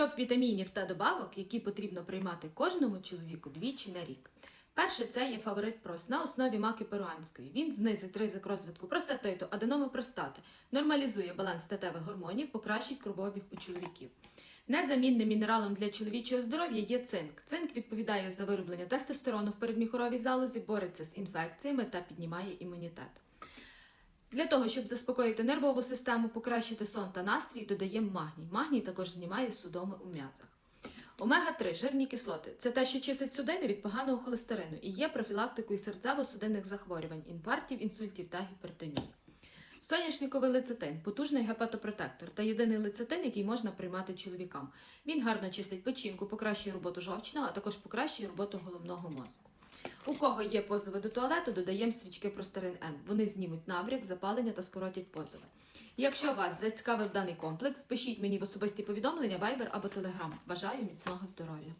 Топ вітамінів та добавок, які потрібно приймати кожному чоловіку двічі на рік. Перше це є фаворит прос на основі маки перуанської. Він знизить ризик розвитку простатиту, аденоми простати, нормалізує баланс статевих гормонів, покращить кровообіг у чоловіків. Незамінним мінералом для чоловічого здоров'я є цинк. Цинк відповідає за вироблення тестостерону в передміхоровій залозі, бореться з інфекціями та піднімає імунітет. Для того, щоб заспокоїти нервову систему, покращити сон та настрій, додаємо магній. Магній також знімає судоми у м'язах. Омега-3 жирні кислоти це те, що чистить судини від поганого холестерину і є профілактикою серцево-судинних захворювань, інфарктів, інсультів та гіпертонії. Соняшниковий лецитин потужний гепатопротектор та єдиний лецитин, який можна приймати чоловікам. Він гарно чистить печінку, покращує роботу жовчного, а також покращує роботу головного мозку. У кого є позови до туалету, додаємо свічки Простерин Н. Вони знімуть набряк, запалення та скоротять позови. Якщо вас зацікавив даний комплекс, пишіть мені в особисті повідомлення, Viber або Telegram. Бажаю міцного здоров'я!